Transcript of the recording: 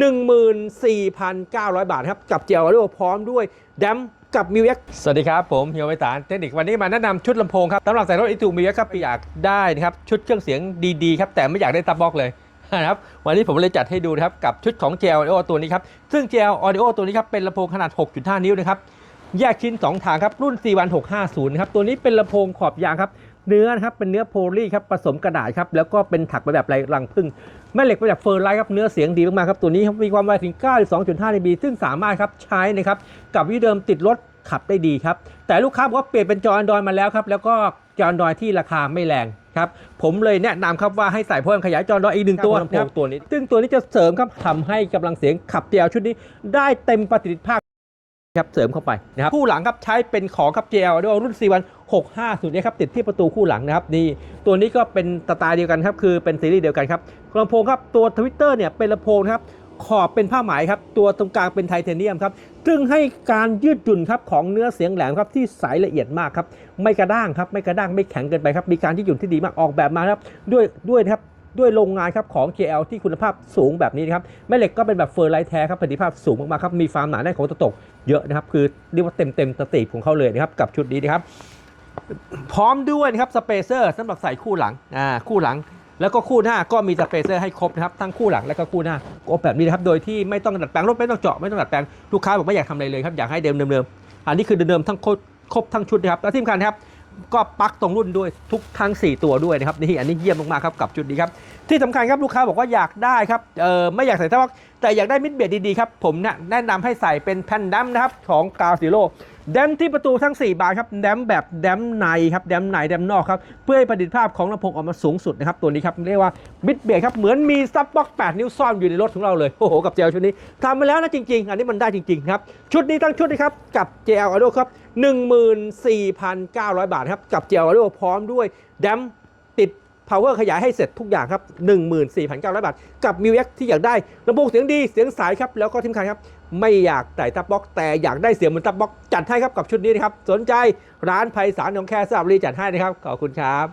14,900 บาทครับ กับเจลโรพร้อมด้วยแดมกับมิวเอ็กสวัสดีครับ ผมเฮียไวตานเทคนิควันนี้มาแนะนำชุดลำโพงครับสำหรับใส่รถอีตูมิวเอ็กครับอยากได้นะครับ ชุดเครื่องเสียงดีๆครับ แต่ไม่อยากได้ตับบ็อกเลยนะครับวันนี้ผมเลยจัดให้ดูนะครับ กับชุดของ JL Audio ตัวนี้ครับ ซึ่ง JL Audio ตัวนี้ครับเป็นลำโพงขนาด 6.5 นิ้วนะครับ แยกชิ้น 2 ทางครับรุ่น C1650 นะครับ ตัวนี้เป็นลำโพงขอบยางครับ เนื้อนะครับเป็นเนื้อโพลีครับผสมกระดาษครับ แล้วก็เป็นถักไปแบบไรรังพึ่ง แม่เหล็กไปแบบเฟอร์ไลท์ครับ เนื้อเสียงดีมากๆครับ ตัวนี้ครับมีความไวถึง 92.5 dB ซึ่งสามารถครับใช้นะครับกับวิธีเดิมติดรถขับได้ดีครับ แต่ลูกค้าบอกว่าเปลี่ยนเป็นจอ Android มาแล้วครับ แล้วก็จอ Android ที่ราคาไม่แรงครับ ผมเลยแนะนำครับว่าให้ใส่เพิ่มขยายจอ Android อีกหนึ่งตัวนะครับตัวนี้ ซึ่งตัวนี้จะเสริมครับทำให้กำลังเสียงขับเจลชุดนี้ ได้เต็มประสิทธิภาพ ครับเสริมเข้าไปนะครับคู่หลังครับใช้เป็นของครับ JL ด้วยรุ่น C1 650เนี่ยครับติดที่ประตูคู่หลังนะครับนี่ตัวนี้ก็เป็นสไตล์เดียวกันครับคือเป็นซีรีส์เดียวกันครับลำโพงครับตัวทวิตเตอร์เนี่ยเป็นลำโพงครับขอบเป็นผ้าไหมครับตัวตรงกลางเป็นไทเทเนียมครับซึ่งให้การยืดหยุ่นครับของเนื้อเสียงแหลมครับที่ใสละเอียดมากครับไม่กระด้างครับไม่กระด้างไม่แข็งเกินไปครับมีการยืดหยุ่นที่ดีมากออกแบบมาครับด้วยด้วยครับ ด้วยโรงงานครับของ JL ที่คุณภาพสูงแบบนี้นะครับแม่เหล็กก็เป็นแบบเฟอร์ไลท์แท้ครับประสิทธิภาพสูงมากๆครับมีความหนาแน่นของตะตกเยอะนะครับคือเรียกว่าเต็มเต็มๆสติปของเขาเลยนะครับกับชุดนี้นะครับพร้อมด้วยนะครับสเปเซอร์สำหรับใส่คู่หลังอ่าคู่หลังแล้วก็คู่หน้าก็มีสเปเซอร์ให้ครบนะครับทั้งคู่หลังและก็คู่หน้าก็แบบนี้นะครับโดยที่ไม่ต้องดัดแปลงรถไม่ต้องเจาะไม่ต้องดัดแปลงลูกค้าบอกไม่อยากทำอะไรเลยครับอยากให้เดิมเดิมๆอันนี้คือเดิมๆทั้งครบครบทั้งชุดนะครับแล้วที่สำคัญครับ ก็ปักตรงรุ่นด้วยทุกทั้ง 4 ตัวด้วยนะครับนี่อันนี้เยี่ยมมากๆครับกับจุดนี้ครับที่สำคัญครับลูกค้าบอกว่าอยากได้ครับเออไม่อยากใส่ทับแต่อยากได้มิดเบียดดีๆครับผมแนะแนะนำให้ใส่เป็นแผ่นดัมนะครับของกาวซิโร่แดมที่ประตูทั้ง 4 บานครับแดมแบบแดมในครับแดมในแดมนอกครับเพื่อให้ประสิทธิภาพของลำโพงออกมาสูงสุดนะครับตัวนี้ครับเรียกว่ามิดเบียดครับเหมือนมีซับบ็อก8นิ้วซ่อนอยู่ในรถของเราเลยโอ้โหกับเจลชุดนี้ทำมาแล้วนะจริง ๆ อันนี้มันได้จริงๆครับชุดนี้ทั้งชุดนะครับกับ JL Audio ครับ 14,900 บาทครับ กับเจียวโรพร้อมด้วยแดมติด power ขยายให้เสร็จทุกอย่างครับ 14,900 บาท กับมิวเอ็กที่อยากได้ลำโพงเสียงดีเสียงสายครับ แล้วก็ที่สำคันครับ ไม่อยากใส่ทับบ็อกแต่อยากได้เสียงเหมือนทับบ็อกจัดให้ครับกับชุดนี้นะครับ สนใจร้านไพศาลของแค่สับรีจัดให้นะครับขอบคุณครับ